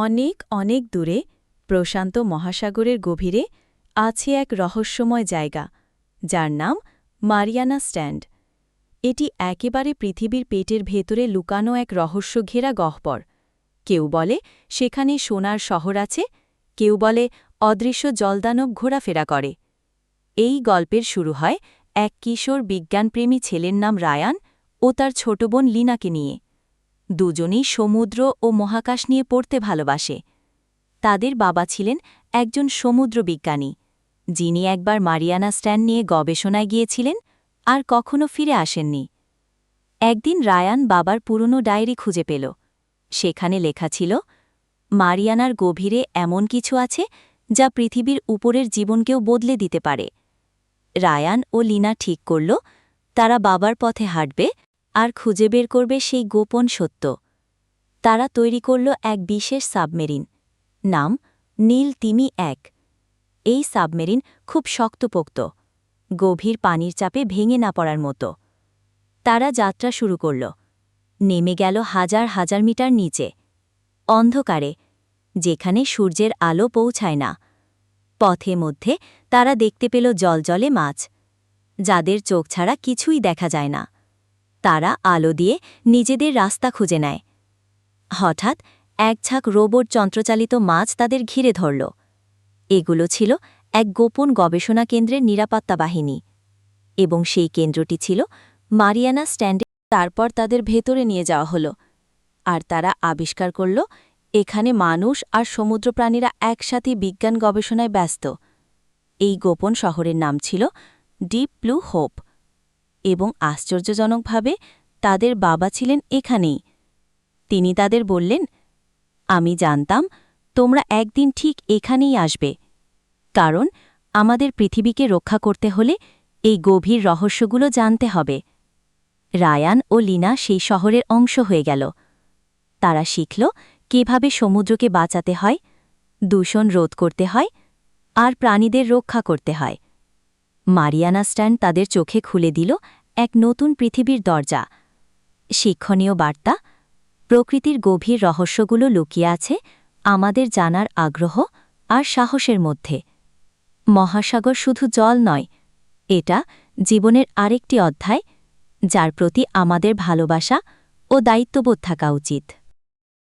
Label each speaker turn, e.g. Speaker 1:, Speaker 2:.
Speaker 1: অনেক অনেক দূরে, প্রশান্ত মহাসাগরের গভীরে, আছে এক রহস্যময় জায়গা, যার নাম মারিয়ানা স্ট্যান্ড। এটি একেবারে পৃথিবীর পেটের ভেতরে লুকানো এক রহস্য ঘেরা গহ্বর। কেউ বলে সেখানে সোনার শহর আছে, কেউ বলে অদৃশ্য জলদানব ঘোরাফেরা করে। এই গল্পের শুরু হয় এক কিশোর বিজ্ঞানপ্রেমী ছেলের নাম রায়ান ও তার ছোট বোন লিনাকে নিয়ে। দুজনেই সমুদ্র ও মহাকাশ নিয়ে পড়তে ভালোবাসে। তাদের বাবা ছিলেন একজন সমুদ্র বিজ্ঞানী, যিনি একবার মারিয়ানা স্ট্যান্ড নিয়ে গবেষণায় গিয়েছিলেন আর কখনো ফিরে আসেননি। একদিন রায়ান বাবার পুরনো ডায়েরি খুঁজে পেল। সেখানে লেখা ছিল, মারিয়ানার গভীরে এমন কিছু আছে যা পৃথিবীর উপরের জীবনকেও বদলে দিতে পারে। রায়ান ও লিনা ঠিক করল, তারা বাবার পথে হাঁটবে আর খুঁজে বের করবে সেই গোপন সত্য। তারা তৈরি করল এক বিশেষ সাবমেরিন। নাম, নীল তিমি এক। এই সাবমেরিন খুব শক্তপোক্ত, গভীর পানির চাপে ভেঙে না পড়ার মতো। তারা যাত্রা শুরু করল। নেমে গেল হাজার হাজার মিটার নিচে। অন্ধকারে, যেখানে সূর্যের আলো পৌঁছায় না। পথে মধ্যে তারা দেখতে পেল জলজলে মাছ, যাদের চোখ ছাড়া কিছুই দেখা যায় না। তারা আলো দিয়ে নিজেদের রাস্তা খুঁজে নেয়। হঠাৎ এক ঝাঁক রোবট যন্ত্রচালিত মাছ তাদের ঘিরে ধরল। এগুলো ছিল এক গোপন গবেষণা কেন্দ্রের নিরাপত্তা বাহিনী এবং সেই কেন্দ্রটি ছিল মারিয়ানা স্ট্যান্ডে। তারপর তাদের ভেতরে নিয়ে যাওয়া হল আর তারা আবিষ্কার করল, এখানে মানুষ আর সমুদ্রপ্রাণীরা একসাথে বিজ্ঞান গবেষণায় ব্যস্ত। এই গোপন শহরের নাম ছিল ডিপ ব্লু হোপ। এবং আশ্চর্যজনকভাবে তাদের বাবা ছিলেন এখানেই। তিনি তাদের বললেন, আমি জানতাম তোমরা একদিন ঠিক এখানেই আসবে, কারণ আমাদের পৃথিবীকে রক্ষা করতে হলে এই গভীর রহস্যগুলো জানতে হবে। রায়ান ও লিনা সেই শহরের অংশ হয়ে গেল। তারা শিখল কীভাবে সমুদ্রকে বাঁচাতে হয়, দূষণ রোধ করতে হয়, আর প্রাণীদের রক্ষা করতে হয়। মারিয়ানা স্ট্যান্ড তাদের চোখে খুলে দিল এক নতুন পৃথিবীর দরজা। শিক্ষণীয় বার্তা, প্রকৃতির গভীর রহস্যগুলো লুকিয়ে আছে আমাদের জানার আগ্রহ আর সাহসের মধ্যে। মহাসাগর শুধু জল নয়, এটা জীবনের আরেকটি অধ্যায়, যার প্রতি আমাদের ভালোবাসা ও দায়িত্ববোধ থাকা উচিত।